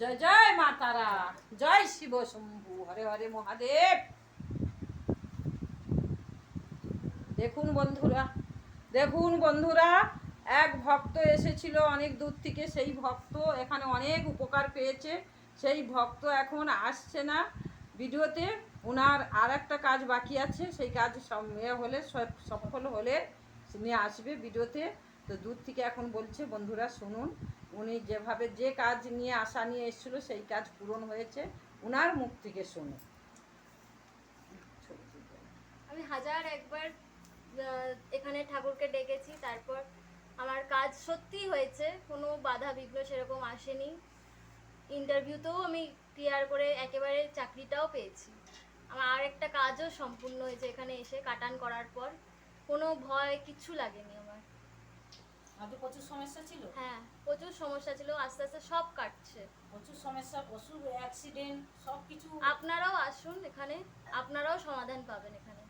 জয় জয় মা তারা, জয় শিব শম্ভু, হরে হরে মহাদেব। দেখুন বন্ধুরা দেখুন বন্ধুরা, এক ভক্ত এসেছিল অনেক দূর থেকে, সেই ভক্ত এখানে অনেক উপকার পেয়েছে, সেই ভক্ত এখন আসছে না ভিডিওতে ওনার আর একটা কাজ বাকি আছে, সেই কাজ হলে সফল হলে, নিয়ে আসবে ভিডিওতে। তো দূর থেকে এখন বলছে, বন্ধুরা শুনুন উনি যেভাবে যে কাজ নিয়ে আশা নিয়ে এসেছিল, সেই কাজ পূরণ হয়েছে। ওনার মুখ থেকে শুনে। আমি হাজার একবার এখানে ঠাকুরকে ডেকেছি, তারপর আমার কাজ সত্যিই হয়েছে, কোনো বাধা বিঘ্ন সেরকম আসেনি। ইন্টারভিউতেও আমি ক্লিয়ার করে একেবারে চাকরিটাও পেয়েছি। আমার আর একটা কাজও সম্পূর্ণ হয়েছে এখানে এসে কাটান করার পর। কোনো ভয় কিচ্ছু লাগেনি আমার। আগে প্রচুর সমস্যা ছিল? হ্যাঁ প্রচুর সমস্যা ছিল আস্তে আস্তে সব কাটছে। প্রচুর সমস্যা প্রচুর অ্যাক্সিডেন্ট সব কিছু আপনারাও আসুন এখানে আপনারাও সমাধান পাবেন এখানে।